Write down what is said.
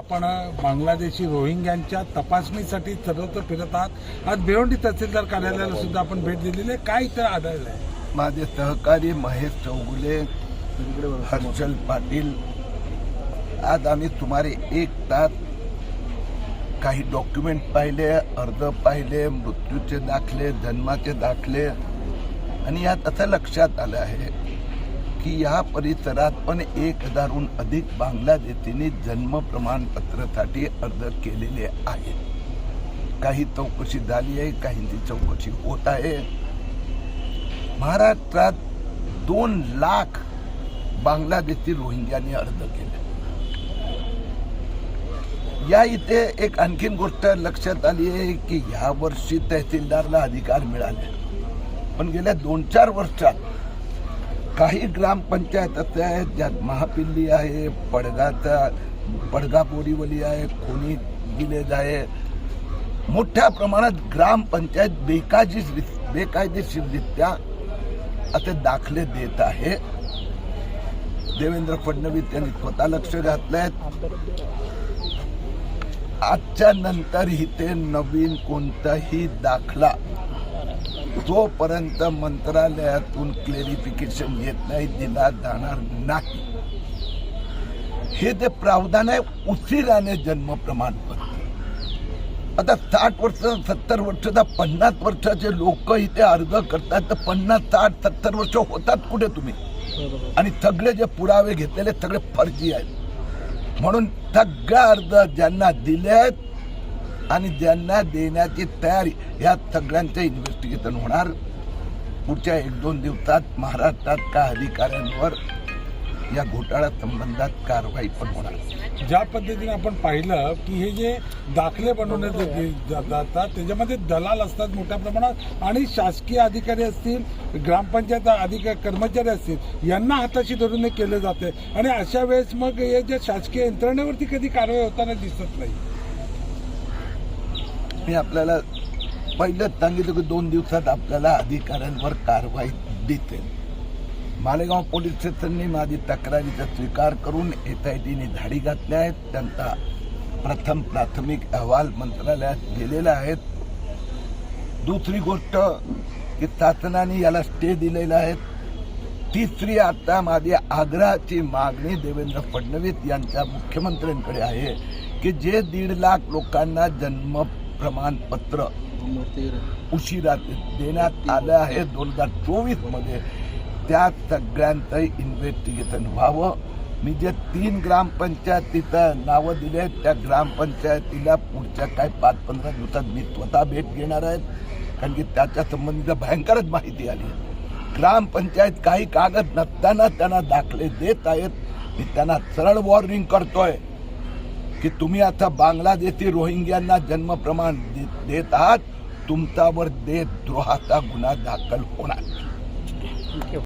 आपण बांगलादेशी रोहिंग्यांच्या तपासणीसाठी सर्वत्र फिरत आहात. आज भिवंडी तहसीलदार कार्यालयाला सुद्धा आपण भेट दिलेली आहे. काय इथं आढळलं आहे? माझे सहकारी महेश चौगुले हर्षल पाटील. आज आम्ही सुमारे एक तास काही डॉक्युमेंट पाहिले अर्ज पाहिले मृत्यूचे दाखले जन्माचे दाखले. आणि यात असं लक्षात आलं आहे की या परिसरात पण एक हजारहून अधिक बांगलादेशींनी जन्म प्रमाणपत्रासाठी अर्ज केलेले आहेत. काही चौकशी झाली आहे काहींची चौकशी होत आहे. महाराष्ट्रात दोन लाख बांगलादेशी रोहिंग्यांनी अर्ज केले. या इथे एक आणखीन गोष्ट लक्षात आली आहे की ह्या वर्षी तहसीलदारला अधिकार मिळाले. पण गेल्या दोन चार वर्षात काही ग्रामपंचायत असे आहेत ज्यात महापिल्ली आहे पडगाचा पडगा बोरीवली आहे खुनी विलेज आहे. मोठ्या प्रमाणात ग्रामपंचायत बेकायदेशीर बेकायदेशीररित्या असे दाखले देत आहे. देवेंद्र फडणवीस यांनी स्वतः लक्ष घातलंय. आजच्या नंतर इथे नवीन कोणताही दाखला जोपर्यंत मंत्रालयातून क्लेरिफिकेशन येत नाही दिला जाणार नाही. हे ते प्रावधान आहे उशिराने जन्म प्रमाणपत्र. आता साठ वर्ष सत्तर वर्षाचा पन्नास वर्षाचे लोक इथे अर्ज करतात तर पन्नास साठ सत्तर वर्ष होतात कुठे तुम्ही? आणि सगळे जे पुरावे घेतलेले सगळे फर्जी आहेत. म्हणून सगळ्या अर्ज ज्यांना दिले आहेत आणि ज्यांना देण्याची तयारी या सगळ्यांचं इन्व्हेस्टिगेशन होणार. पुढच्या एक दोन दिवसात महाराष्ट्रात का अधिकाऱ्यांवर या घोटाळा संबंधात कारवाई पण होणार. ज्या पद्धतीने आपण पाहिलं की हे जे दाखले बनवण्यात जातात त्याच्यामध्ये दलाल असतात मोठ्या प्रमाणात आणि शासकीय अधिकारी असतील ग्रामपंचायत अधिकारी कर्मचारी असतील यांना हाताशी धरून हे केलं जाते आणि अशा वेळेस मग हे जे शासकीय यंत्रणेवरती कधी कारवाई होताना दिसत नाही. मी आपल्याला पहिलंच सांगितलं की दोन दिवसात आपल्याला अधिकाऱ्यांवर कारवाई देते. मालेगाव पोलीस स्टेशनने माझी तक्रारीचा स्वीकार करून एस आय टीने धाडी घातल्या आहेत. त्यांचा प्रथम प्राथमिक अहवाल मंत्रालयात गेलेला आहेत दुसरी गोष्ट की शासनाने याला स्टे दिलेला आहे. तिसरी आता माझी आग्रहाची मागणी देवेंद्र फडणवीस यांच्या मुख्यमंत्र्यांकडे आहे की जे दीड लाख लोकांना जन्म प्रमाणपत्र उशिरा देण्यात आलं आहे. दोन हजार चोवीसमध्ये त्या सगळ्यांचं इन्व्हेस्टिगेशन व्हावं. मी जे तीन ग्रामपंचायतीचं नावं दिले आहेत त्या ग्रामपंचायतीला पुढच्या काय पाच पंधरा दिवसात मी स्वतः भेट घेणार आहेत कारण की त्याच्या संबंधित भयंकरच माहिती आली आहे. ग्रामपंचायत काही कागद नसताना त्यांना दाखले देत आहेत. मी त्यांना सरळ वॉर्निंग करतोय. की तुम्ही आता बांगलादेशी रोहिंग्यांना जन्म प्रमाण दे- देत आहात तुमच्यावर देशद्रोहाचा गुन्हा दाखल होणार.